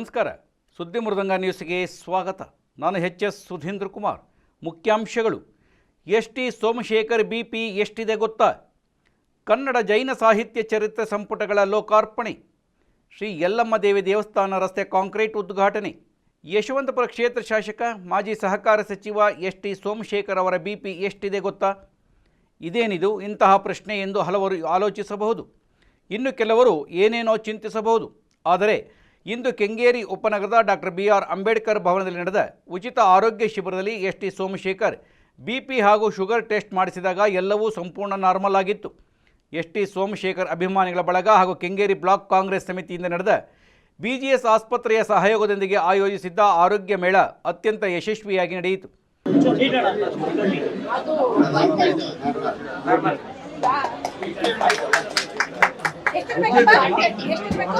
ನಮಸ್ಕಾರ. ಸುದ್ದಿ ಮೃದಂಗ ನ್ಯೂಸ್ಗೆ ಸ್ವಾಗತ. ನಾನು ಎಚ್ ಎಸ್ ಸುಧೀಂದ್ರ ಕುಮಾರ್. ಮುಖ್ಯಾಂಶಗಳು. S T Somashekar B P ಎಷ್ಟಿದೆ ಗೊತ್ತಾ? ಕನ್ನಡ ಜೈನ ಸಾಹಿತ್ಯ ಚರಿತ್ರೆ ಸಂಪುಟಗಳ ಲೋಕಾರ್ಪಣೆ. ಶ್ರೀ ಯಲ್ಲಮ್ಮ ದೇವಿ ದೇವಸ್ಥಾನ ರಸ್ತೆ ಕಾಂಕ್ರೀಟ್ ಉದ್ಘಾಟನೆ. ಯಶವಂತಪುರ ಕ್ಷೇತ್ರ ಶಾಸಕ, ಮಾಜಿ ಸಹಕಾರ ಸಚಿವ ಎಸ್ ಟಿ ಸೋಮಶೇಖರ್ ಅವರ ಬಿ ಪಿ ಎಷ್ಟಿದೆ ಗೊತ್ತಾ? ಇದೇನಿದು? ಇಂತಹ ಪ್ರಶ್ನೆ ಎಂದು ಹಲವರು ಆಲೋಚಿಸಬಹುದು. ಇನ್ನು ಕೆಲವರು ಏನೇನೋ ಚಿಂತಿಸಬಹುದು. ಆದರೆ ಇಂದು ಕೆಂಗೇರಿ ಉಪನಗರದ ಡಾಕ್ಟರ್ ಬಿ ಆರ್ ಅಂಬೇಡ್ಕರ್ ಭವನದಲ್ಲಿ ನಡೆದ ಉಚಿತ ಆರೋಗ್ಯ ಶಿಬಿರದಲ್ಲಿ S T Somashekar B P ಹಾಗೂ ಶುಗರ್ ಟೆಸ್ಟ್ ಮಾಡಿಸಿದಾಗ ಎಲ್ಲವೂ ಸಂಪೂರ್ಣ ನಾರ್ಮಲ್ ಆಗಿತ್ತು. ಎಸ್ ಟಿ ಸೋಮಶೇಖರ್ ಅಭಿಮಾನಿಗಳ ಬಳಗ ಹಾಗೂ ಕೆಂಗೇರಿ ಬ್ಲಾಕ್ ಕಾಂಗ್ರೆಸ್ ಸಮಿತಿಯಿಂದ ನಡೆದ ಬಿ ಜಿ ಎಸ್ ಆಸ್ಪತ್ರೆಯ ಸಹಯೋಗದೊಂದಿಗೆ ಆಯೋಜಿಸಿದ್ದ ಆರೋಗ್ಯ ಮೇಳ ಅತ್ಯಂತ ಯಶಸ್ವಿಯಾಗಿ ನಡೆಯಿತು. ಎಷ್ಟು ಬೇಕಪ್ಪ? ಎಷ್ಟು ಬೇಕು?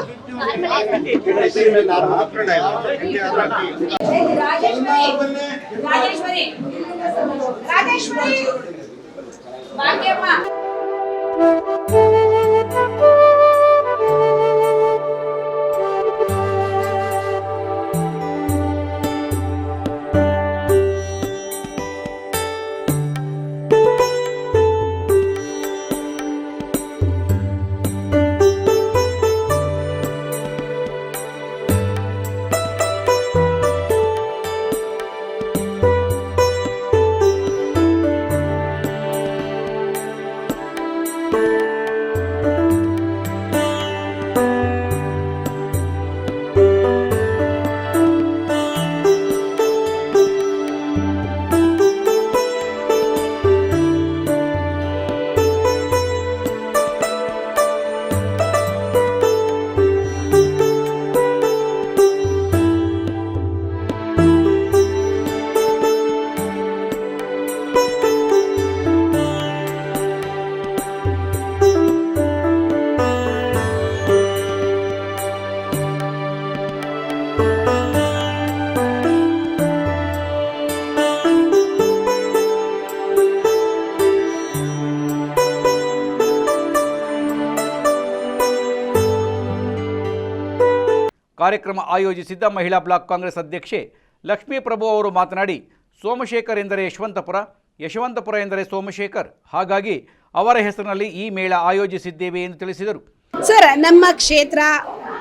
ಕಾರ್ಯಕ್ರಮ ಆಯೋಜಿಸಿದ್ದ ಮಹಿಳಾ ಬ್ಲಾಕ್ ಕಾಂಗ್ರೆಸ್ ಅಧ್ಯಕ್ಷೆ ಲಕ್ಷ್ಮೀ ಪ್ರಭು ಅವರು ಮಾತನಾಡಿ ಸೋಮಶೇಖರ್ ಎಂದರೆ ಯಶವಂತಪುರ ಯಶವಂತಪುರ ಎಂದರೆ ಸೋಮಶೇಖರ್. ಹಾಗಾಗಿ ಅವರ ಹೆಸರಿನಲ್ಲಿ ಈ ಮೇಳ ಆಯೋಜಿಸಿದ್ದೇವೆ ಎಂದು ತಿಳಿಸಿದರು. ಸರ್ ನಮ್ಮ ಕ್ಷೇತ್ರ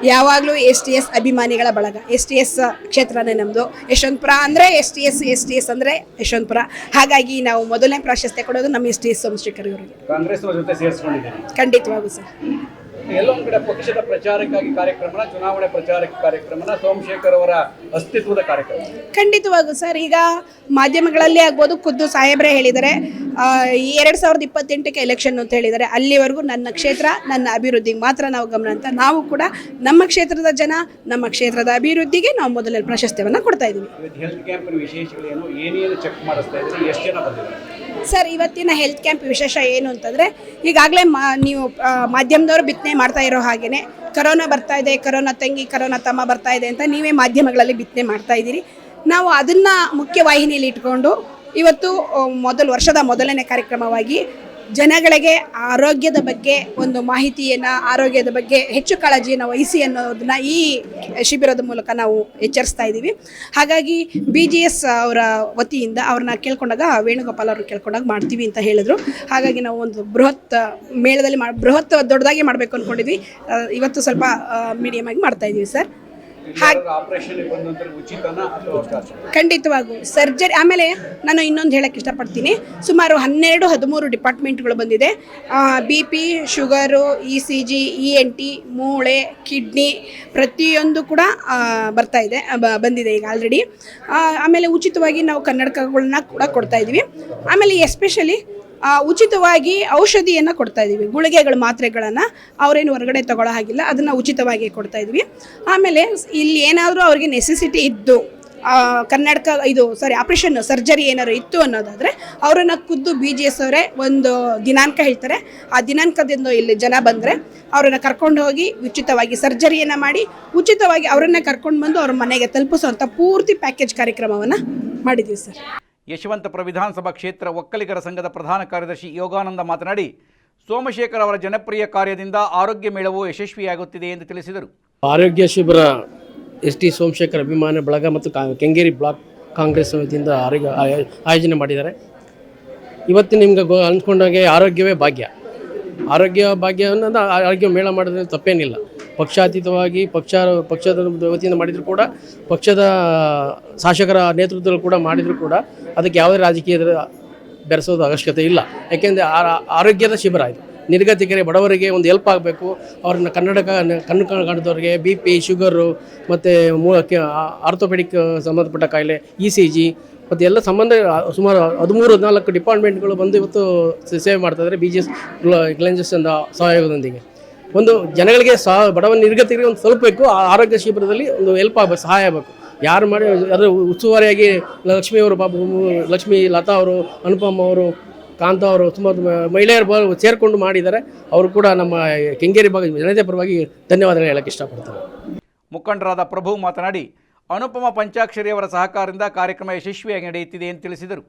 ಯಾವಾಗಲೂ ಎಸ್ ಟಿ ಎಸ್ ಅಭಿಮಾನಿಗಳ ಬಳಗ. ಎಸ್ ಟಿ ಎಸ್ ಕ್ಷೇತ್ರನೇ ನಮ್ಮದು ಯಶವಂತಪುರ ಅಂದರೆ S T S S T S ಅಂದರೆ ಯಶವಂತಪುರ. ಹಾಗಾಗಿ ನಾವು ಮೊದಲನೇ ಪ್ರಾಶಸ್ತ್ಯ ಕೊಡೋದು ನಮ್ಮ ಎಸ್ ಟಿ ಎಸ್ ಸೋಮಶೇಖರ್ ಅವರಿಗೆ. ಕಾಂಗ್ರೆಸ್ ಖಂಡಿತವಾಗೂ ಸರ್. ಎಲ್ಲೊಂದು ಕಡೆ ಪಕ್ಷದ ಪ್ರಚಾರಕ್ಕಾಗಿ ಕಾರ್ಯಕ್ರಮನ ಚುನಾವಣೆ ಪ್ರಚಾರಕ್ಕೆ ಕಾರ್ಯಕ್ರಮನ ಸೋಮಶೇಖರ್ ಅವರ ಅಸ್ತಿತ್ವದ ಕಾರ್ಯಕ್ರಮ. ಖಂಡಿತವಾಗೂ ಸರ್ ಈಗ ಮಾಧ್ಯಮಗಳಲ್ಲಿ ಆಗ್ಬೋದು ಖುದ್ದು ಸಾಹೇಬ್ರೆ ಹೇಳಿದರೆ ಎರಡು ಸಾವಿರದ ಇಪ್ಪತ್ತೆಂಟಕ್ಕೆ ಎಲೆಕ್ಷನ್ ಅಂತ ಹೇಳಿದರೆ ಅಲ್ಲಿವರೆಗೂ ನನ್ನ ಕ್ಷೇತ್ರ ನನ್ನ ಅಭಿವೃದ್ಧಿಗೆ ಮಾತ್ರ ನಾವು ಗಮನ ಅಂತ ನಾವು ಕೂಡ ನಮ್ಮ ಕ್ಷೇತ್ರದ ಜನ ನಮ್ಮ ಕ್ಷೇತ್ರದ ಅಭಿವೃದ್ಧಿಗೆ ನಾವು ಮೊದಲನೇ ಪ್ರಾಶಸ್ತ್ಯವನ್ನು ಕೊಡ್ತಾ ಇದ್ದೀವಿ. ಹೆಲ್ತ್ ಕ್ಯಾಂಪಿನ ವಿಶೇಷಗಳೇನು ಏನೇನು ಚೆಕ್ ಮಾಡಿಸ್ತಾ ಇದ್ದಾರೆ ಎಷ್ಟು ಜನ ಬಂದಿದ್ದಾರೆ? ಸರ್, ಇವತ್ತಿನ ಹೆಲ್ತ್ ಕ್ಯಾಂಪ್ ವಿಶೇಷ ಏನು ಅಂತಂದರೆ, ಈಗಾಗಲೇ ಮಾ, ನೀವು ಮಾಧ್ಯಮದವರು ಬಿತ್ತನೆ ಮಾಡ್ತಾ ಇರೋ ಹಾಗೆಯೇ ಕರೋನಾ ಬರ್ತಾ ಇದೆ, ಕರೋನಾ ತಂಗಿ, ಕರೋನಾ ತಮ್ಮ ಬರ್ತಾ ಇದೆ ಅಂತ ನೀವೇ ಮಾಧ್ಯಮಗಳಲ್ಲಿ ಬಿತ್ತನೆ ಮಾಡ್ತಾ ಇದ್ದೀರಿ. ನಾವು ಅದನ್ನು ಮುಖ್ಯವಾಹಿನಿಯಲ್ಲಿ ಇಟ್ಕೊಂಡು, ಇವತ್ತು ಮೊದಲು ವರ್ಷದ ಮೊದಲನೇ ಕಾರ್ಯಕ್ರಮವಾಗಿ ಜನಗಳಿಗೆ ಆರೋಗ್ಯದ ಬಗ್ಗೆ ಒಂದು ಮಾಹಿತಿಯನ್ನು, ಆರೋಗ್ಯದ ಬಗ್ಗೆ ಹೆಚ್ಚು ಕಾಳಜಿಯನ್ನು ವಹಿಸಿ ಅನ್ನೋದನ್ನ ಈ ಶಿಬಿರದ ಮೂಲಕ ನಾವು ಎಚ್ಚರಿಸ್ತಾ ಇದ್ದೀವಿ. ಹಾಗಾಗಿ ಬಿ ಜಿ ಎಸ್ ಅವರ ವತಿಯಿಂದ ಅವ್ರನ್ನ ಕೇಳ್ಕೊಂಡಾಗ ವೇಣುಗೋಪಾಲ್ ಅವರು ಕೇಳ್ಕೊಂಡಾಗ ಮಾಡ್ತೀವಿ ಅಂತ ಹೇಳಿದ್ರು. ಹಾಗಾಗಿ ನಾವು ಒಂದು ಬೃಹತ್ ಮೇಳದಲ್ಲಿ ಮಾ, ಬೃಹತ್ ದೊಡ್ಡದಾಗಿ ಮಾಡಬೇಕು ಅಂದ್ಕೊಂಡಿದ್ವಿ ಇವತ್ತು ಸ್ವಲ್ಪ ಮೀಡಿಯಮ್ ಆಗಿ ಮಾಡ್ತಾ ಇದ್ದೀವಿ ಸರ್. ಖಂಡಿತವಾಗೂ. ಸರ್ಜರಿ ಆಮೇಲೆ ನಾನು ಇನ್ನೊಂದು ಹೇಳಕ್ಕೆ ಇಷ್ಟಪಡ್ತೀನಿ. ಸುಮಾರು ಹನ್ನೆರಡು, ಹದಿಮೂರು ಡಿಪಾರ್ಟ್ಮೆಂಟ್ಗಳು ಬಂದಿದೆ. B P, sugar, E C G, E N T, ಮೂಳೆ, ಕಿಡ್ನಿ ಪ್ರತಿಯೊಂದು ಕೂಡ ಬರ್ತಾ ಇದೆ ಬಂದಿದೆ ಈಗ ಆಲ್ರೆಡಿ ಆಮೇಲೆ ಉಚಿತವಾಗಿ ನಾವು ಕನ್ನಡಕಗಳನ್ನ ಕೂಡ ಕೊಡ್ತಾ ಇದ್ದೀವಿ. ಆಮೇಲೆ ಎಸ್ಪೆಷಲಿ ಉಚಿತವಾಗಿ ಔಷಧಿಯನ್ನು ಕೊಡ್ತಾ ಇದ್ದೀವಿ ಗುಳಿಗೆಗಳ ಮಾತ್ರೆಗಳನ್ನು ಅವರೇನು ಹೊರಗಡೆ ತಗೊಳ್ಳೋ ಹಾಗಿಲ್ಲ, ಅದನ್ನು ಉಚಿತವಾಗಿ ಕೊಡ್ತಾ ಇದ್ವಿ. ಆಮೇಲೆ ಇಲ್ಲಿ ಏನಾದರೂ ಅವ್ರಿಗೆ ನೆಸೆಸಿಟಿ ಇದ್ದು ಕರ್ನಾಟಕ ಇದು ಸಾರಿ ಆಪ್ರೇಷನ್ ಸರ್ಜರಿ ಏನಾದ್ರು ಇತ್ತು ಅನ್ನೋದಾದರೆ ಅವರನ್ನು ಖುದ್ದು ಬಿ ಜಿ ಎಸ್ ಅವರೇ ಒಂದು ದಿನಾಂಕ ಹೇಳ್ತಾರೆ. ಆ ದಿನಾಂಕದಿಂದ ಇಲ್ಲಿ ಜನ ಬಂದರೆ ಅವರನ್ನು ಕರ್ಕೊಂಡು ಹೋಗಿ ಉಚಿತವಾಗಿ ಸರ್ಜರಿಯನ್ನು ಮಾಡಿ, ಉಚಿತವಾಗಿ ಅವರನ್ನೇ ಕರ್ಕೊಂಡು ಬಂದು ಅವ್ರ ಮನೆಗೆ ತಲುಪಿಸುವಂಥ ಪೂರ್ತಿ ಪ್ಯಾಕೇಜ್ ಕಾರ್ಯಕ್ರಮವನ್ನು ಮಾಡಿದ್ದೀವಿ ಸರ್. ಯಶವಂತಪುರ ವಿಧಾನಸಭಾ ಕ್ಷೇತ್ರ ಒಕ್ಕಲಿಗರ ಸಂಘದ ಪ್ರಧಾನ ಕಾರ್ಯದರ್ಶಿ ಯೋಗಾನಂದ ಮಾತನಾಡಿ, ಸೋಮಶೇಖರ್ ಅವರ ಜನಪ್ರಿಯ ಕಾರ್ಯದಿಂದ ಆರೋಗ್ಯ ಮೇಳವು ಯಶಸ್ವಿಯಾಗುತ್ತಿದೆ ಎಂದು ತಿಳಿಸಿದರು. ಆರೋಗ್ಯ ಶಿಬಿರ ಎಸ್ ಟಿ ಸೋಮಶೇಖರ್ ಅಭಿಮಾನ ಬಳಗ ಮತ್ತು ಕೆಂಗೇರಿ ಬ್ಲಾಕ್ ಕಾಂಗ್ರೆಸ್ ಸಮಿತಿಯಿಂದ ಆರೋಗ್ಯ ಆಯೋಜನೆ ಮಾಡಿದ್ದಾರೆ. ಇವತ್ತು ನಿಮ್ಗೆ ಗೊ ಅಂದ್ಕೊಂಡಾಗೆ ಆರೋಗ್ಯವೇ ಭಾಗ್ಯ. ಆರೋಗ್ಯ ಭಾಗ್ಯ ಅನ್ನೋದು ಆರೋಗ್ಯ ಮೇಳ ಮಾಡೋದ್ರಲ್ಲಿ ತಪ್ಪೇನಿಲ್ಲ. ಪಕ್ಷಾತೀತವಾಗಿ ಪಕ್ಷ ಪಕ್ಷದ ವತಿಯಿಂದ ಮಾಡಿದರೂ ಕೂಡ, ಪಕ್ಷದ ಶಾಸಕರ ನೇತೃತ್ವದಲ್ಲಿ ಕೂಡ ಮಾಡಿದರೂ ಕೂಡ ಅದಕ್ಕೆ ಯಾವುದೇ ರಾಜಕೀಯದ ಬೆರೆಸೋದು ಅವಶ್ಯಕತೆ ಇಲ್ಲ. ಯಾಕೆಂದರೆ ಆರೋಗ್ಯದ ಶಿಬಿರ ಇದು. ನಿರ್ಗತಿಕರಿಗೆ ಬಡವರಿಗೆ ಒಂದು ಹೆಲ್ಪ್ ಆಗಬೇಕು. ಅವ್ರನ್ನ ಕನ್ನಡಕ ಕಣ್ಣು ಕಾಣದವ್ರಿಗೆ ಬಿ ಪಿ ಶುಗರು ಮತ್ತು ಮೂ ಆರ್ಥೋಪೆಡಿಕ್ ಸಂಬಂಧಪಟ್ಟ ಕಾಯಿಲೆ ಇ ಸಿ ಜಿ ಮತ್ತು ಎಲ್ಲ ಸಂಬಂಧ ಸುಮಾರು ಹದಿಮೂರು, ಹದಿನಾಲ್ಕು ಡಿಪಾರ್ಟ್ಮೆಂಟ್ಗಳು ಬಂದು ಇವತ್ತು ಸೇವೆ ಮಾಡ್ತಾಯಿದ್ದಾರೆ ಬಿ ಜಿ ಎಸ್ ಗ್ಲೆಂಜಸ್ ಅಂದ ಸಹಯೋಗದೊಂದಿಗೆ. ಒಂದು ಜನಗಳಿಗೆ ಸಹ ಬಡವ ನಿರ್ಗತಿಗೆ ಒಂದು ತಲುಪಬೇಕು ಆ ಆರೋಗ್ಯ ಶಿಬಿರದಲ್ಲಿ ಒಂದು ಹೆಲ್ಪ್ ಆಗಬೇಕು ಸಹಾಯ ಆಗಬೇಕು. ಯಾರು ಮಾಡಿ ಅದರ ಉಸ್ತುವಾರಿಯಾಗಿ ಲಕ್ಷ್ಮೀ ಅವರು ಬಾಬು ಲಕ್ಷ್ಮೀ ಲತಾ ಅವರು ಅನುಪಮ್ ಅವರು ಕಾಂತ ಅವರು ಸುಮಾರು ಮಹಿಳೆಯರು ಬ ಸೇರಿಕೊಂಡು ಮಾಡಿದ್ದಾರೆ. ಅವರು ಕೂಡ ನಮ್ಮ ಕೆಂಗೇರಿ ಭಾಗ ಜನತೆ ಪರವಾಗಿ ಧನ್ಯವಾದಗಳು ಹೇಳಕ್ಕೆ ಇಷ್ಟಪಡ್ತಾರೆ ಮುಖಂಡರಾದ ಪ್ರಭು ಮಾತನಾಡಿ ಅನುಪಮ ಪಂಚಾಕ್ಷರಿ ಅವರ ಸಹಕಾರದಿಂದ ಕಾರ್ಯಕ್ರಮ ಯಶಸ್ವಿಯಾಗಿ ನಡೆಯುತ್ತಿದೆ ಎಂದು ತಿಳಿಸಿದರು.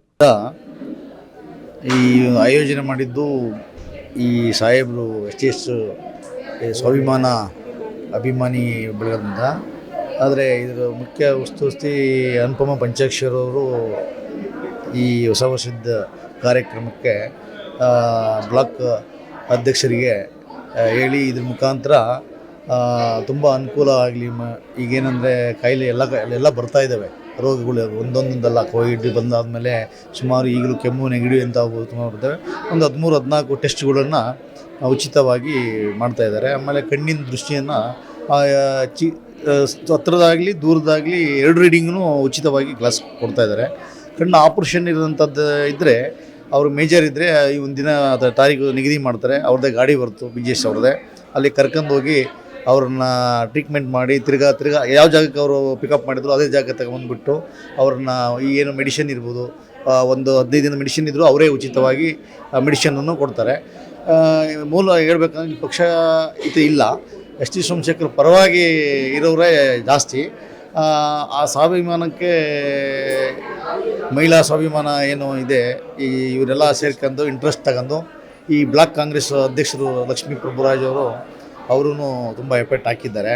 ಈ ಆಯೋಜನೆ ಮಾಡಿದ್ದು ಈ ಸಾಹೇಬರು ಎಸ್ ಎಸ್ ಸ್ವಾಭಿಮಾನ, ಅಭಿಮಾನಿ ಬೆಳೆದಂತ ಆದರೆ ಇದರ ಮುಖ್ಯ ಉಸ್ತುಸ್ತಿ ಅನುಪಮ ಪಂಚಾಕ್ಷರವರು ಈ ಹೊಸ ವರ್ಷದ ಕಾರ್ಯಕ್ರಮಕ್ಕೆ ಬ್ಲಾಕ್ ಅಧ್ಯಕ್ಷರಿಗೆ ಹೇಳಿ ಇದ್ರ ಮುಖಾಂತರ ತುಂಬ ಅನುಕೂಲ ಆಗಲಿ, ಮ, ಈಗೇನೆಂದರೆ ಕಾಯಿಲೆ ಎಲ್ಲ ಎಲ್ಲ ಬರ್ತಾ ಇದ್ದಾವೆ ರೋಗಗಳು ಒಂದೊಂದೊಂದಲ್ಲ, ಕೋವಿಡ್ ಬಂದಾದಮೇಲೆ ಸುಮಾರು ಈಗಲೂ ಕೆಮ್ಮು, ನೆಗಡಿ ಅಂತ ತುಂಬ ಬರ್ತವೆ. ಒಂದು ಹದಿಮೂರು, ಹದಿನಾಲ್ಕು ಟೆಸ್ಟ್ಗಳನ್ನು ಉಚಿತವಾಗಿ ಮಾಡ್ತಾ ಇದ್ದಾರೆ. ಆಮೇಲೆ ಕಣ್ಣಿನ ದೃಷ್ಟಿಯನ್ನು ಚಿ ಹತ್ರದಾಗಲಿ, ದೂರದಾಗಲಿ ಎರಡು ರೀಡಿಂಗ್ನು ಉಚಿತವಾಗಿ ಗ್ಲಾಸ್ ಕೊಡ್ತಾ ಇದ್ದಾರೆ. ಕಣ್ಣು ಆಪ್ರೇಷನ್ ಇರೋಂಥದ್ದು ಇದ್ದರೆ ಅವರು ಮೇಜರ್ ಇದ್ದರೆ ಈ ಒಂದು ದಿನ ತಾರೀಕು ನಿಗದಿ ಮಾಡ್ತಾರೆ. ಅವ್ರದ್ದೇ ಗಾಡಿ ಬರ್ತು ಬಿ ಜಿ ಎಸ್ ಅವ್ರದ್ದೇ. ಅಲ್ಲಿ ಕರ್ಕೊಂಡು ಹೋಗಿ ಅವ್ರನ್ನ ಟ್ರೀಟ್ಮೆಂಟ್ ಮಾಡಿ, ತಿರ್ಗಾ ತಿರ್ಗಾ, ಯಾವ ಜಾಗಕ್ಕೆ ಅವರು ಪಿಕಪ್ ಮಾಡಿದ್ರು, ಅದೇ ಜಾಗಕ್ಕೆ ತಗೊಂಡ್ಬಿಟ್ಟು ಅವ್ರನ್ನ ಈ ಏನು ಮೆಡಿಷನ್ ಇರ್ಬೋದು ಒಂದು ಹದಿನೈದು ದಿನ ಮೆಡಿಷನ್ ಇದ್ದರೂ ಅವರೇ ಉಚಿತವಾಗಿ ಮೆಡಿಷನನ್ನು ಕೊಡ್ತಾರೆ. ಮೂಲ ಹೇಳ್ಬೇಕಂದ್ರೆ ಪಕ್ಷ ಇದು ಇಲ್ಲ. ಎಸ್ ಟಿ ಸೋಮಶೇಖರ್ ಪರವಾಗಿ ಇರೋರೇ ಜಾಸ್ತಿ. ಆ, ಸ್ವಾಭಿಮಾನಕ್ಕೆ ಮಹಿಳಾ ಸ್ವಾಭಿಮಾನ ಏನು ಇದೆ ಈ ಇವರೆಲ್ಲ ಸೇರ್ಕೊಂಡು ಇಂಟ್ರೆಸ್ಟ್ ತಗೊಂಡು ಈ ಬ್ಲಾಕ್ ಕಾಂಗ್ರೆಸ್ ಅಧ್ಯಕ್ಷರು ಲಕ್ಷ್ಮೀ ಪ್ರಭುರಾಜ್ ಅವರು ಅವರೂ ತುಂಬ ಎಫೆಕ್ಟ್ ಹಾಕಿದ್ದಾರೆ.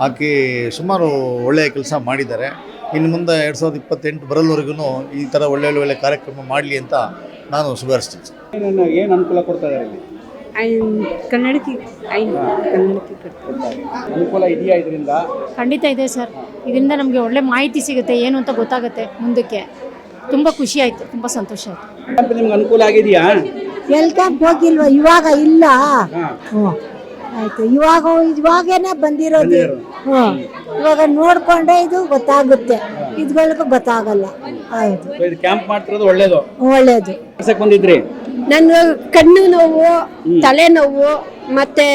ಹಾಕಿ ಸುಮಾರು ಒಳ್ಳೆಯ ಕೆಲಸ ಮಾಡಿದ್ದಾರೆ. ಇನ್ನು ಮುಂದೆ ಎರಡು ಸಾವಿರದ ಇಪ್ಪತ್ತೆಂಟು ಬರಲ್ವರೆಗೂ ಈ ಥರ ಒಳ್ಳೆ ಒಳ್ಳೆ ಒಳ್ಳೆ ಕಾರ್ಯಕ್ರಮ ಮಾಡಲಿ ಅಂತ ನಾನು ಸುಧಾರಿಸ್ತೀನಿ ಏನು ಅನುಕೂಲ ಕೊಡ್ತಾ ಇದ್ದಾರೆ ಇಲ್ಲಿ? ಕನ್ನಡಕ್ಕೆ ಕನ್ನಡಕ್ಕೆ ಅನುಕೂಲ ಇದೆಯಾ ಇದರಿಂದ? ಖಂಡಿತ ಇದೆ ಸರ್. ಇದರಿಂದ ನಮಗೆ ಒಳ್ಳೆ ಮಾಹಿತಿ ಸಿಗುತ್ತೆ ಏನು ಅಂತ ಗೊತ್ತಾಗುತ್ತೆ ಮುಂದಕ್ಕೆ. ತುಂಬ ಖುಷಿ ಆಯಿತು ತುಂಬ ಸಂತೋಷ ಆಯಿತು. ನಿಮ್ಗೆ ಅನುಕೂಲ ಆಗಿದೆಯಾ? ವೆಲ್ಕಮ್ ಹೋಗಿಲ್ವ? ಇವಾಗ ಇಲ್ಲ. ಹ್ಞೂ ಆಯ್ತು ಇವಾಗ ಇವಾಗೇನೆ ಬಂದಿರೋದು. ಹ್ಞೂ ಇವಾಗ ನೋಡ್ಕೊಂಡೆ ಇದು ಗೊತ್ತಾಗುತ್ತೆ. ಇದ್ಗಳಿಗೆ ಗೊತ್ತಾಗಲ್ಲ. ಹೌದು ಇದು ಕ್ಯಾಂಪ್ ಮಾಡ್ತಿರೋದು ಒಳ್ಳೇದು. ಒಳ್ಳೇದು. ಕೆಲಸಕ್ಕೆ ಬಂದಿದ್ರಿ? ನನ್ನ ಕಣ್ಣು ನೋವು ತಲೆನೋವು ಮತ್ತೆ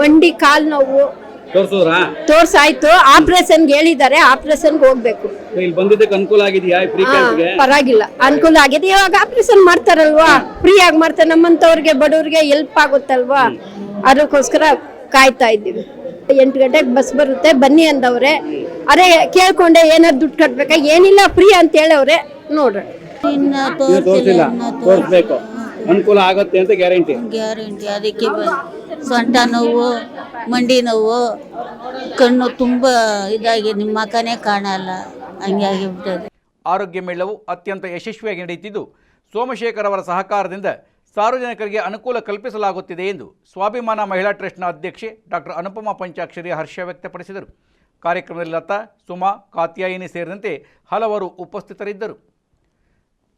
ಮಂಡಿ ಕಾಲ್ ನೋವು. ತೋರಿಸಿದ್ರಾ? ತೋರ್ಸಾಯ್ತು. ಆಪರೇಷನ್ಗೆ ಹೇಳಿದ್ದಾರೆ. ಆಪರೇಷನ್ಗೆ ಹೋಗ್ಬೇಕು. ಇಲ್ಲಿ ಬಂದಿದ್ದಕ್ಕೆ ಅನುಕೂಲ ಆಗಿದೆಯಾ ಫ್ರೀ ಹಾ, ಕ್ಯಾಂಪ್ಗೆ ಪರವಾಗಿಲ್ಲ. ಅನುಕೂಲ ಆಗಿದೆ. ಇವಾಗ ಆಪರೇಷನ್ ಮಾಡ್ತಾರಲ್ವಾ? ಫ್ರೀ ಆಗಿ ಮಾಡ್ತಾರೆ. ನಮ್ಮಂತವ್ರಿಗೆ ಬಡವ್ರಿಗೆ ಹೆಲ್ಪ್ ಆಗುತ್ತಲ್ವಾ? ಅದಕ್ಕೋಸ್ಕರ ಕಾಯ್ತಾ ಇದ್ದೀವಿ. ಎಂಟು ಗಂಟೆಗೆ ಬಸ್ ಬರುತ್ತೆ. ಬನ್ನಿ ಅಂದವ್ರೆ. ಅರೆ ಕೇಳ್ಕೊಂಡೆ ಏನಾದ್ರು ದುಡ್ಡು ಕಟ್ಬೇಕಾ? ಏನಿಲ್ಲ ಫ್ರೀ ಅಂತ ಹೇಳವ್ರೆ. ನೋಡ್ರಿ. ಇನ್ನು ತೋರಿಸಿಲ್ಲ ತೋರಿಸ್ಬೇಕು. ಅನುಕೂಲ ಆಗುತ್ತೆ ಅಂತ ಗ್ಯಾರಂಟಿ. ಗ್ಯಾರಂಟಿ. ಅದಕ್ಕೆ ಸೊಂಟ ನೋವು ಮಂಡಿ ನೋವು ಕಣ್ಣು ತುಂಬಾ ಇದಾಗಿ ನಿಮ್ಮ ಮಕನೇ ಕಾಣಲ್ಲ. ಹಂಗಾಗಿ ಆರೋಗ್ಯ ಮೇಳವು ಅತ್ಯಂತ ಯಶಸ್ವಿಯಾಗಿ ನಡೆಯುತ್ತಿದ್ದು ಸೋಮಶೇಖರ್ ಅವರ ಸಹಕಾರದಿಂದ ಸಾರ್ವಜನಿಕರಿಗೆ ಅನುಕೂಲ ಕಲ್ಪಿಸಲಾಗುತ್ತಿದೆ ಎಂದು ಸ್ವಾಭಿಮಾನ ಮಹಿಳಾ ಟ್ರಸ್ಟ್ನ ಅಧ್ಯಕ್ಷೆ ಡಾಕ್ಟರ್ ಅನುಪಮಾ ಪಂಚಾಕ್ಷರಿ ಹರ್ಷ ವ್ಯಕ್ತಪಡಿಸಿದರು. ಕಾರ್ಯಕ್ರಮದಲ್ಲಿ ಲತಾ, ಸುಮಾ, ಕಾತ್ಯಾಯಿನಿ ಸೇರಿದಂತೆ ಹಲವರು ಉಪಸ್ಥಿತರಿದ್ದರು.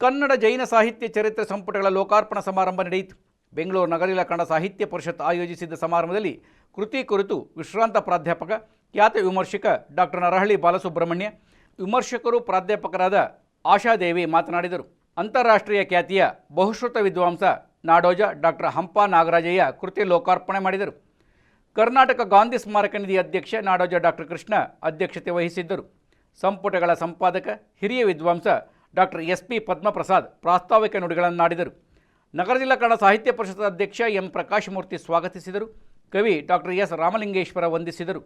ಕನ್ನಡ ಜೈನ ಸಾಹಿತ್ಯ ಚರಿತ್ರೆ ಸಂಪುಟಗಳ ಲೋಕಾರ್ಪಣಾ ಸಮಾರಂಭ ನಡೆಯಿತು. ಬೆಂಗಳೂರು ನಗರಿಲ ಕನ್ನಡ ಸಾಹಿತ್ಯ ಪರಿಷತ್ ಆಯೋಜಿಸಿದ್ದ ಸಮಾರಂಭದಲ್ಲಿ ಕೃತಿ ಕುರಿತು ವಿಶ್ರಾಂತ ಪ್ರಾಧ್ಯಾಪಕ, ಖ್ಯಾತ ವಿಮರ್ಶಕ ಡಾಕ್ಟರ್ ನರಹಳ್ಳಿ ಬಾಲಸುಬ್ರಹ್ಮಣ್ಯ, ವಿಮರ್ಶಕರು ಪ್ರಾಧ್ಯಾಪಕರಾದ ಆಶಾದೇವಿ ಮಾತನಾಡಿದರು. ಅಂತಾರಾಷ್ಟ್ರೀಯ ಖ್ಯಾತಿಯ ಬಹುಶ್ರುತ ವಿದ್ವಾಂಸ ನಾಡೋಜ ಡಾಕ್ಟರ್ ಹಂಪ ನಾಗರಾಜಯ್ಯ ಕೃತಿ ಲೋಕಾರ್ಪಣೆ ಮಾಡಿದರು. ಕರ್ನಾಟಕ ಗಾಂಧಿ ಸ್ಮಾರಕ ನಿಧಿ ಅಧ್ಯಕ್ಷ ನಾಡೋಜ ಡಾಕ್ಟರ್ ಕೃಷ್ಣ ಅಧ್ಯಕ್ಷತೆ ವಹಿಸಿದ್ದರು. ಸಂಪುಟಗಳ ಸಂಪಾದಕ ಹಿರಿಯ ವಿದ್ವಾಂಸ ಡಾಕ್ಟರ್ ಎಸ್ ಪಿ ಪದ್ಮಪ್ರಸಾದ್ ಪ್ರಾಸ್ತಾವಿಕ ನುಡಿಗಳನ್ನಾಡಿದರು. ನಗರ ಜಿಲ್ಲಾ ಕನ್ನಡ ಸಾಹಿತ್ಯ ಪರಿಷತ್ ಅಧ್ಯಕ್ಷ ಎಂ ಪ್ರಕಾಶಮೂರ್ತಿ ಸ್ವಾಗತಿಸಿದರು. ಕವಿ ಡಾಕ್ಟರ್ ಎಸ್ ರಾಮಲಿಂಗೇಶ್ವರ ವಂದಿಸಿದರು.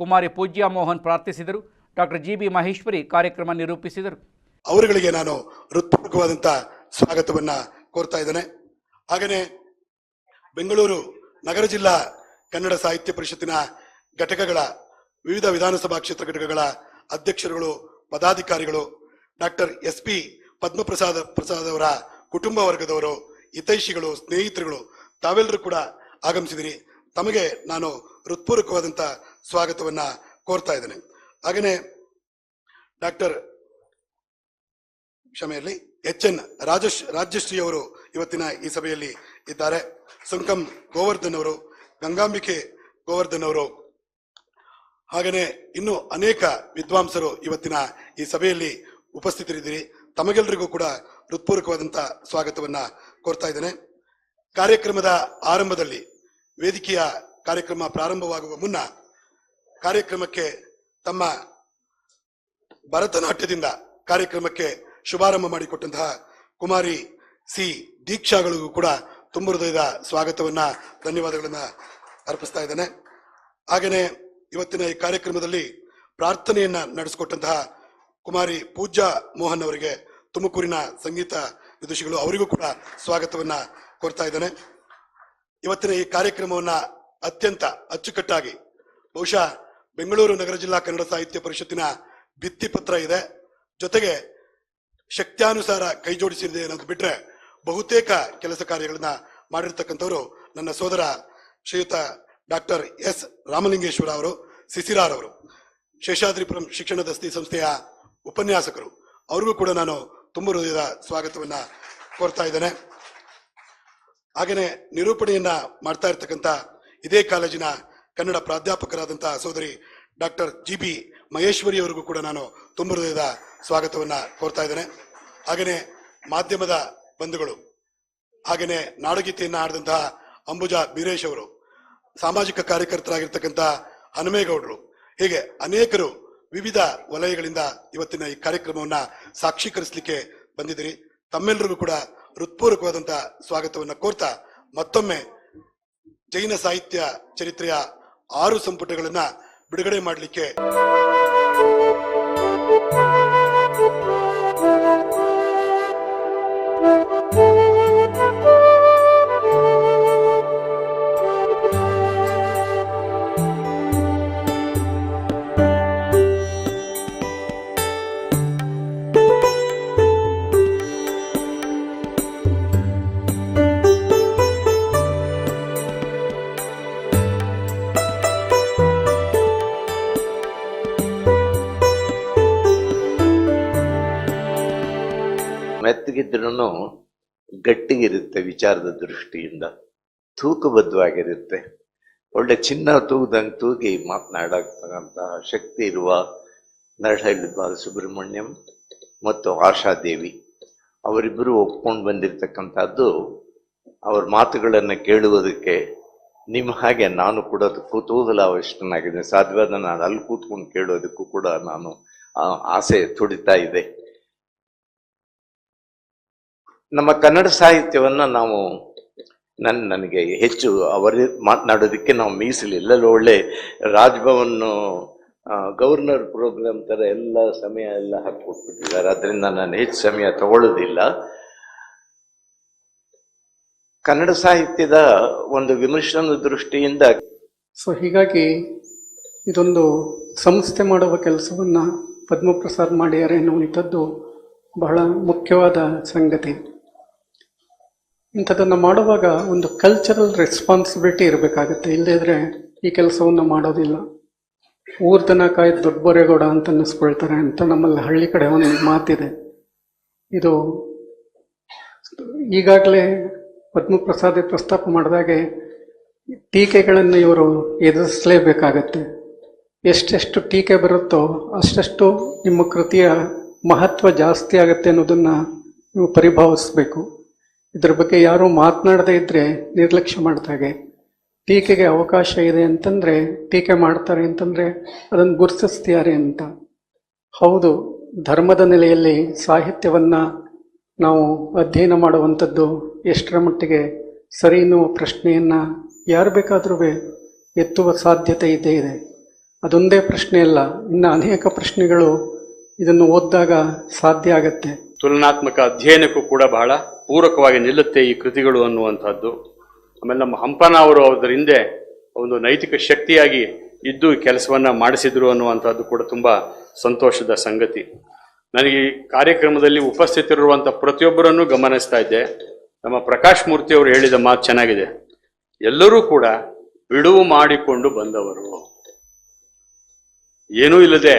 ಕುಮಾರಿ ಪೂಜ್ಯ ಮೋಹನ್ ಪ್ರಾರ್ಥಿಸಿದರು. ಡಾಕ್ಟರ್ ಜಿ ಬಿ ಮಹೇಶ್ವರಿ ಕಾರ್ಯಕ್ರಮ ನಿರೂಪಿಸಿದರು. ಅವರುಗಳಿಗೆ ನಾನು ಹೃತ್ಪೂರ್ವಕವಾದಂಥ ಸ್ವಾಗತವನ್ನ ಕೋರ್ತಾ ಇದ್ದೇನೆ. ಹಾಗೆಯೇ ಬೆಂಗಳೂರು ನಗರ ಜಿಲ್ಲಾ ಕನ್ನಡ ಸಾಹಿತ್ಯ ಪರಿಷತ್ತಿನ ಘಟಕಗಳ ವಿವಿಧ ವಿಧಾನಸಭಾ ಕ್ಷೇತ್ರ ಘಟಕಗಳ ಅಧ್ಯಕ್ಷರುಗಳು, ಪದಾಧಿಕಾರಿಗಳು, doctor S P Padmaprasada Prasad ಅವರ ಕುಟುಂಬ ವರ್ಗದವರು, ಹಿತೈಷಿಗಳು, ಸ್ನೇಹಿತರುಗಳು ತಾವೆಲ್ಲರೂ ಕೂಡ ಆಗಮಿಸಿದಿರಿ. ತಮಗೆ ನಾನು ಹೃತ್ಪೂರ್ವಕವಾದಂತ ಸ್ವಾಗತವನ್ನ ಕೋರ್ತಾ ಇದ್ದೇನೆ. ಹಾಗೆಯೇ ಡಾಕ್ಟರ್ ಕ್ಷಮೆಯಲ್ಲಿ ಎಚ್ ಎನ್ ರಾಜಶ್ ರಾಜ್ಯಶ್ರೀ ಅವರು ಇವತ್ತಿನ ಈ ಸಭೆಯಲ್ಲಿ ಇದ್ದಾರೆ. ಸುಂಕಂ ಗೋವರ್ಧನ್ ಅವರು, ಗಂಗಾಂಬಿಕೆ ಗೋವರ್ಧನ್ ಅವರು. ಹಾಗೆಯೇ ಇನ್ನು ಅನೇಕ ವಿದ್ವಾಂಸರು ಇವತ್ತಿನ ಈ ಸಭೆಯಲ್ಲಿ ಉಪಸ್ಥಿತರಿದ್ದೀರಿ. ತಮಗೆಲ್ಲರಿಗೂ ಕೂಡ ಹೃತ್ಪೂರ್ವಕವಾದಂತ ಸ್ವಾಗತವನ್ನ ಕೋರ್ತಾ ಇದ್ದೇನೆ. ಕಾರ್ಯಕ್ರಮದ ಆರಂಭದಲ್ಲಿ ವೇದಿಕೆಯ ಕಾರ್ಯಕ್ರಮ ಪ್ರಾರಂಭವಾಗುವ ಮುನ್ನ ಕಾರ್ಯಕ್ರಮಕ್ಕೆ ತಮ್ಮ ಭರತನಾಟ್ಯದಿಂದ ಕಾರ್ಯಕ್ರಮಕ್ಕೆ ಶುಭಾರಂಭ ಮಾಡಿಕೊಟ್ಟಂತಹ ಕುಮಾರಿ ಸಿ ದೀಕ್ಷಾಗಳಿಗೂ ಕೂಡ ತುಂಬ ಹೃದಯದ ಸ್ವಾಗತವನ್ನ, ಧನ್ಯವಾದಗಳನ್ನ ಅರ್ಪಿಸ್ತಾ ಇದ್ದೇನೆ. ಹಾಗೆಯೇ ಇವತ್ತಿನ ಈ ಕಾರ್ಯಕ್ರಮದಲ್ಲಿ ಪ್ರಾರ್ಥನೆಯನ್ನ ನಡೆಸಿಕೊಟ್ಟಂತಹ ಕುಮಾರಿ ಪೂಜಾ ಮೋಹನ್ ಅವರಿಗೆ ತುಮಕೂರಿನ ಸಂಗೀತ ವಿದುಷಿಗಳು ಅವರಿಗೂ ಕೂಡ ಸ್ವಾಗತವನ್ನ ಕೋರ್ತಾ ಇದ್ದೇನೆ. ಇವತ್ತಿನ ಈ ಕಾರ್ಯಕ್ರಮವನ್ನ ಅತ್ಯಂತ ಅಚ್ಚುಕಟ್ಟಾಗಿ, ಬಹುಶಃ ಬೆಂಗಳೂರು ನಗರ ಜಿಲ್ಲಾ ಕನ್ನಡ ಸಾಹಿತ್ಯ ಪರಿಷತ್ತಿನ ಭಿತ್ತಿಪತ್ರ ಇದೆ. ಜೊತೆಗೆ ಶಕ್ತ್ಯಾನುಸಾರ ಕೈ ಜೋಡಿಸಿದೆ ಅನ್ನೋದು ಬಿಟ್ರೆ ಬಹುತೇಕ ಕೆಲಸ ಕಾರ್ಯಗಳನ್ನ ಮಾಡಿರ್ತಕ್ಕಂಥವ್ರು ನನ್ನ ಸೋದರ ಶ್ರೀಯುತ ಡಾಕ್ಟರ್ ಎಸ್ ರಾಮಲಿಂಗೇಶ್ವರ ಅವರು, ಸಿಸಿರಾರ್ ಅವರು, ಶೇಷಾದ್ರಿಪುರಂ ಶಿಕ್ಷಣ ದಸ್ತಿ ಸಂಸ್ಥೆಯ ಉಪನ್ಯಾಸಕರು. ಅವ್ರಿಗೂ ಕೂಡ ನಾನು ತುಂಬ ಹೃದಯದ ಸ್ವಾಗತವನ್ನ ಕೋರ್ತಾ ಇದ್ದೇನೆ. ಹಾಗೆಯೇ ನಿರೂಪಣೆಯನ್ನ ಮಾಡ್ತಾ ಇರ್ತಕ್ಕಂಥ ಇದೇ ಕಾಲೇಜಿನ ಕನ್ನಡ ಪ್ರಾಧ್ಯಾಪಕರಾದಂತಹ ಸೋದರಿ ಡಾಕ್ಟರ್ ಜಿ ಬಿ ಮಹೇಶ್ವರಿ ಅವರಿಗೂ ಕೂಡ ನಾನು ತುಂಬ ಹೃದಯದ ಸ್ವಾಗತವನ್ನ ಕೋರ್ತಾ ಇದ್ದೇನೆ. ಹಾಗೆಯೇ ಮಾಧ್ಯಮದ ಬಂಧುಗಳು ಹಾಗೆಯೇ ನಾಡಗೀತೆಯನ್ನ ಆಡಿದಂತಹ ಅಂಬುಜಾ ಬೀರೇಶ್ ಅವರು, ಸಾಮಾಜಿಕ ಕಾರ್ಯಕರ್ತರಾಗಿರ್ತಕ್ಕಂಥ ಹನುಮೇಗೌಡರು, ಹೀಗೆ ಅನೇಕರು ವಿವಿಧ ವಲಯಗಳಿಂದ ಇವತ್ತಿನ ಈ ಕಾರ್ಯಕ್ರಮವನ್ನ ಸಾಕ್ಷೀಕರಿಸಲಿಕ್ಕೆ ಬಂದಿದ್ದೀರಿ. ತಮ್ಮೆಲ್ಲರಿಗೂ ಕೂಡ ಹೃತ್ಪೂರ್ವಕವಾದಂತಹ ಸ್ವಾಗತವನ್ನ ಕೋರ್ತಾ ಮತ್ತೊಮ್ಮೆ ಜೈನ ಸಾಹಿತ್ಯ ಚರಿತ್ರೆಯ ಆರು ಸಂಪುಟಗಳನ್ನ ಬಿಡುಗಡೆ ಮಾಡಲಿಕ್ಕೆ ಮೆತ್ತಗಿದ್ರೂ ಗಟ್ಟಿಗಿರುತ್ತೆ ವಿಚಾರದ ದೃಷ್ಟಿಯಿಂದ. ತೂಕಬದ್ಧವಾಗಿರುತ್ತೆ. ಒಳ್ಳೆ ಚಿನ್ನ ತೂಗ್ದಂಗೆ ತೂಗಿ ಮಾತನಾಡತಕ್ಕಂತಹ ಶಕ್ತಿ ಇರುವ ನರಹಳ್ಳಿ ಬಾಲಸುಬ್ರಹ್ಮಣ್ಯಂ ಮತ್ತು ಆಶಾದೇವಿ. ಅವರಿಬ್ಬರು ಒಪ್ಕೊಂಡು ಬಂದಿರತಕ್ಕಂಥದ್ದು ಅವ್ರ ಮಾತುಗಳನ್ನು ಕೇಳುವುದಕ್ಕೆ ನಿಮ್ಮ ಹಾಗೆ ನಾನು ಕೂಡ ಕುತೂಹಲವಷ್ಟನಾಗಿದ್ದೇನೆ ಸಾಧ್ಯವಾದ ನಾನು ಅಲ್ಲಿ ಕೂತ್ಕೊಂಡು ಕೇಳೋದಕ್ಕೂ ಕೂಡ ನಾನು ಆಸೆ ತುಡಿತಾ ಇದೆ. ನಮ್ಮ ಕನ್ನಡ ಸಾಹಿತ್ಯವನ್ನು ನಾವು ನನ್ ನನಗೆ ಹೆಚ್ಚು ಅವರ ಮಾತನಾಡೋದಕ್ಕೆ ನಾವು ಮೀಸಲಿಲ್ಲ ಒಳ್ಳೆ ರಾಜ್ಭವನ್ ಗವರ್ನರ್ ಪ್ರೋಗ್ರಾಮ್ ಥರ ಎಲ್ಲ ಸಮಯ ಎಲ್ಲ ಹಾಕೊಟ್ಬಿಟ್ಟಿದ್ದಾರೆ ಅದರಿಂದ ನಾನು ಹೆಚ್ಚು ಸಮಯ ತಗೊಳ್ಳೋದಿಲ್ಲ. ಕನ್ನಡ ಸಾಹಿತ್ಯದ ಒಂದು ವಿಮರ್ಶನ ದೃಷ್ಟಿಯಿಂದ ಸೊ ಹೀಗಾಗಿ ಇದೊಂದು ಸಂಸ್ಥೆ ಮಾಡುವ ಕೆಲಸವನ್ನು ಪದ್ಮಪ್ರಸಾದ್ ಮಾಡಿಯಾರೆ ಎನ್ನುವಂಥದ್ದು ಬಹಳ ಮುಖ್ಯವಾದ ಸಂಗತಿ. ಇಂಥದ್ದನ್ನು ಮಾಡುವಾಗ ಒಂದು ಕಲ್ಚರಲ್ ರೆಸ್ಪಾನ್ಸಿಬಿಲಿಟಿ ಇರಬೇಕಾಗುತ್ತೆ. ಇಲ್ಲದಿದ್ರೆ ಈ ಕೆಲಸವನ್ನು ಮಾಡೋದಿಲ್ಲ. ಊರ್ತನ ಕಾಯ್ದು ದೊಡ್ಡ ಬೊರೆಗೌಡ ಅಂತ ಅನ್ನಿಸ್ಕೊಳ್ತಾರೆ ಅಂತ ನಮ್ಮಲ್ಲಿ ಹಳ್ಳಿ ಕಡೆ ಒಂದು ಮಾತಿದೆ. ಇದು ಈಗಾಗಲೇ ಪದ್ಮಪ್ರಸಾದ್ ಪ್ರಸ್ತಾಪ ಮಾಡಿದಾಗೆ ಟೀಕೆಗಳನ್ನು ಇವರು ಎದುರಿಸಲೇಬೇಕಾಗತ್ತೆ. ಎಷ್ಟೆಷ್ಟು ಟೀಕೆ ಬರುತ್ತೋ ಅಷ್ಟೆಷ್ಟು ನಿಮ್ಮ ಕೃತಿಯ ಮಹತ್ವ ಜಾಸ್ತಿ ಆಗುತ್ತೆ ಅನ್ನೋದನ್ನು ನೀವು ಪರಿಭಾವಿಸ್ಬೇಕು. ಇದ್ರ ಬಗ್ಗೆ ಯಾರೂ ಮಾತನಾಡದೇ ಇದ್ದರೆ ನಿರ್ಲಕ್ಷ್ಯ ಮಾಡ್ದಾಗೆ ಟೀಕೆಗೆ ಅವಕಾಶ ಇದೆ ಅಂತಂದರೆ, ಟೀಕೆ ಮಾಡ್ತಾರೆ ಅಂತಂದರೆ ಅದನ್ನು ಗುರುತಿಸ್ತಿದ್ದಾರೆ ಅಂತ. ಹೌದು, ಧರ್ಮದ ನೆಲೆಯಲ್ಲಿ ಸಾಹಿತ್ಯವನ್ನು ನಾವು ಅಧ್ಯಯನ ಮಾಡುವಂಥದ್ದು ಎಷ್ಟರ ಮಟ್ಟಿಗೆ ಸರಿ ಎನ್ನುವ ಪ್ರಶ್ನೆಯನ್ನು ಯಾರು ಬೇಕಾದರೂ ಎತ್ತುವ ಸಾಧ್ಯತೆ ಇದ್ದೇ ಇದೆ. ಅದೊಂದೇ ಪ್ರಶ್ನೆ ಅಲ್ಲ, ಇನ್ನು ಅನೇಕ ಪ್ರಶ್ನೆಗಳು ಇದನ್ನು ಓದಿದಾಗ ಸಾಧ್ಯ ಆಗತ್ತೆ. ತುಲನಾತ್ಮಕ ಅಧ್ಯಯನಕ್ಕೂ ಕೂಡ ಬಹಳ ಪೂರಕವಾಗಿ ನಿಲ್ಲುತ್ತೆ ಈ ಕೃತಿಗಳು ಅನ್ನುವಂಥದ್ದು. ಆಮೇಲೆ ನಮ್ಮ ಹಂಪನ ಅವರು ಅದರ ಹಿಂದೆ ಒಂದು ನೈತಿಕ ಶಕ್ತಿಯಾಗಿ ಇದ್ದು ಕೆಲಸವನ್ನ ಮಾಡಿಸಿದ್ರು ಅನ್ನುವಂಥದ್ದು ಕೂಡ ತುಂಬ ಸಂತೋಷದ ಸಂಗತಿ. ನನಗೆ ಈ ಕಾರ್ಯಕ್ರಮದಲ್ಲಿ ಉಪಸ್ಥಿತರಿರುವಂಥ ಪ್ರತಿಯೊಬ್ಬರನ್ನು ಗಮನಿಸ್ತಾ ಇದ್ದೆ. ನಮ್ಮ ಪ್ರಕಾಶ್ ಮೂರ್ತಿ ಅವರು ಹೇಳಿದ ಮಾತು ಚೆನ್ನಾಗಿದೆ. ಎಲ್ಲರೂ ಕೂಡ ಬಿಡುವು ಮಾಡಿಕೊಂಡು ಬಂದವರು. ಏನೂ ಇಲ್ಲದೆ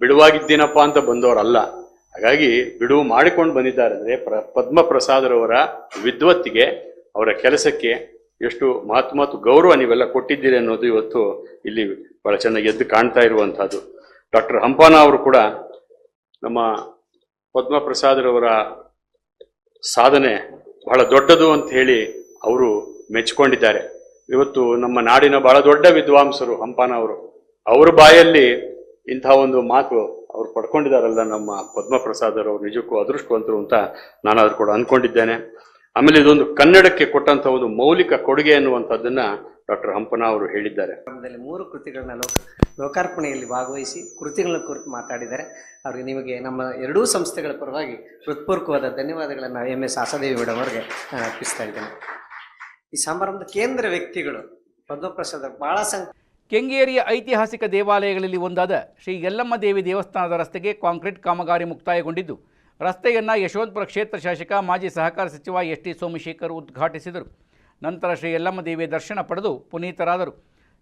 ಬಿಡುವಾಗಿದ್ದೀನಪ್ಪ ಅಂತ ಬಂದವರಲ್ಲ. ಹಾಗಾಗಿ ಬಿಡುವು ಮಾಡಿಕೊಂಡು ಬಂದಿದ್ದಾರೆ ಅಂದರೆ ಪ್ರ ಪದ್ಮ ಪ್ರಸಾದರವರ ವಿದ್ವತ್ತಿಗೆ, ಅವರ ಕೆಲಸಕ್ಕೆ ಎಷ್ಟು ಮಹತ್ವ ಮತ್ತು ಗೌರವ ನೀವೆಲ್ಲ ಕೊಟ್ಟಿದ್ದೀರಿ ಅನ್ನೋದು ಇವತ್ತು ಇಲ್ಲಿ ಭಾಳ ಚೆನ್ನಾಗಿ ಎದ್ದು ಕಾಣ್ತಾ ಇರುವಂಥದ್ದು. ಡಾಕ್ಟರ್ ಹಂಪಾನ ಅವರು ಕೂಡ ನಮ್ಮ ಪದ್ಮ ಪ್ರಸಾದರವರ ಸಾಧನೆ ಬಹಳ ದೊಡ್ಡದು ಅಂತ ಹೇಳಿ ಅವರು ಮೆಚ್ಕೊಂಡಿದ್ದಾರೆ ಇವತ್ತು ನಮ್ಮ ನಾಡಿನ ಬಹಳ ದೊಡ್ಡ ವಿದ್ವಾಂಸರು ಹಂಪಾನ ಅವರು. ಅವರ ಬಾಯಲ್ಲಿ ಇಂಥ ಒಂದು ಮಾತು ಅವ್ರು ಪಡ್ಕೊಂಡಿದ್ದಾರಲ್ಲ ನಮ್ಮ ಪದ್ಮಪ್ರಸಾದರವರು ನಿಜಕ್ಕೂ ಅದೃಷ್ಟವಂತರು ಅಂತ ನಾನಾದ್ರೂ ಕೂಡ ಅನ್ಕೊಂಡಿದ್ದೇನೆ. ಆಮೇಲೆ ಇದೊಂದು ಕನ್ನಡಕ್ಕೆ ಕೊಟ್ಟಂತ ಒಂದು ಮೌಲಿಕ ಕೊಡುಗೆ ಅನ್ನುವಂಥದ್ದನ್ನ ಡಾಕ್ಟರ್ ಹಂಪನ ಅವರು ಹೇಳಿದ್ದಾರೆ. ಮೂರು ಕೃತಿಗಳನ್ನ ಲೋಕ, ಲೋಕಾರ್ಪಣೆಯಲ್ಲಿ ಭಾಗವಹಿಸಿ ಕೃತಿಗಳ ಕುರಿತು ಮಾತಾಡಿದ್ದಾರೆ. ಅವರಿಗೆ ನಿಮಗೆ ನಮ್ಮ ಎರಡೂ ಸಂಸ್ಥೆಗಳ ಪರವಾಗಿ ಹೃತ್ಪೂರ್ವಕವಾದ ಧನ್ಯವಾದಗಳನ್ನು ಎಂ ಎಸ್ ಆಸಾದೇವಿ ಮೇಡಮ್ ಅವರಿಗೆ ನಾನು ಅರ್ಪಿಸ್ತಾ ಇದ್ದೇನೆ. ಈ ಸಮಾರಂಭದ ಕೇಂದ್ರ ವ್ಯಕ್ತಿಗಳು ಪದ್ಮಪ್ರಸಾದ ಬಹಳ ಸಂಖ್ಯೆ ಕೆಂಗೇರಿಯ ಐತಿಹಾಸಿಕ ದೇವಾಲಯಗಳಲ್ಲಿ ಒಂದಾದ ಶ್ರೀ ಯಲ್ಲಮ್ಮ ದೇವಿ ದೇವಸ್ಥಾನದ ರಸ್ತೆಗೆ ಕಾಂಕ್ರೀಟ್ ಕಾಮಗಾರಿ ಮುಕ್ತಾಯಗೊಂಡಿದ್ದು. ರಸ್ತೆಯನ್ನು ಯಶವಂತಪುರ ಕ್ಷೇತ್ರ ಶಾಸಕ, ಮಾಜಿ ಸಹಕಾರ ಸಚಿವ ಎಸ್ ಟಿ ಸೋಮಶೇಖರ್ ಉದ್ಘಾಟಿಸಿದರು. ನಂತರ ಶ್ರೀ ಯಲ್ಲಮ್ಮ ದೇವಿಯ ದರ್ಶನ ಪಡೆದು ಪುನೀತರಾದರು.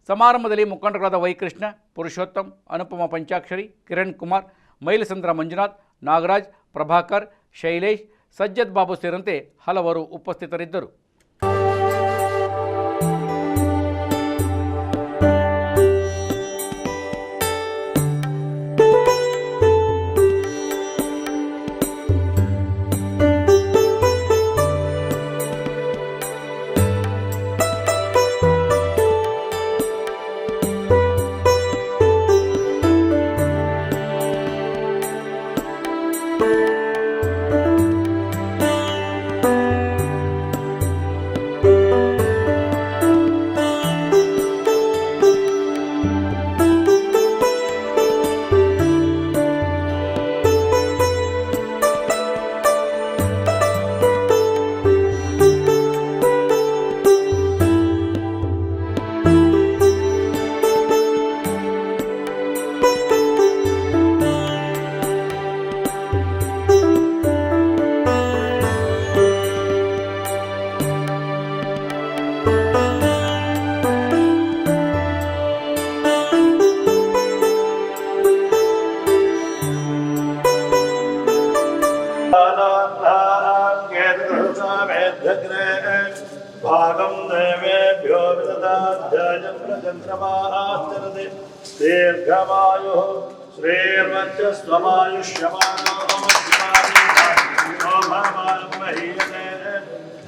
ಸಮಾರಂಭದಲ್ಲಿ ಮುಖಂಡರಾದ ವೈಕೃಷ್ಣ, ಪುರುಷೋತ್ತಮ್, ಅನುಪಮ ಪಂಚಾಕ್ಷರಿ, ಕಿರಣ್ ಕುಮಾರ್, ಮೈಲಸಂದ್ರ ಮಂಜುನಾಥ್, ನಾಗರಾಜ್, ಪ್ರಭಾಕರ್, ಶೈಲೇಶ್, ಸಜ್ಜದ್ ಬಾಬು ಸೇರಿದಂತೆ ಹಲವರು ಉಪಸ್ಥಿತರಿದ್ದರು.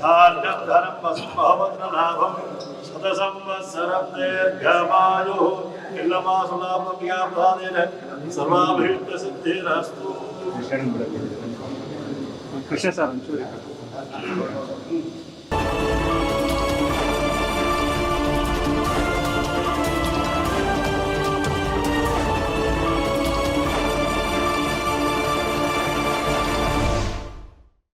धान्यधरं वसुभवत्रलाभं शतसंवत्सरं दीर्घमायुः किलमासुलापव्यापादेन सर्वाभीष्टसिद्धिरस्तु कृष्ण सर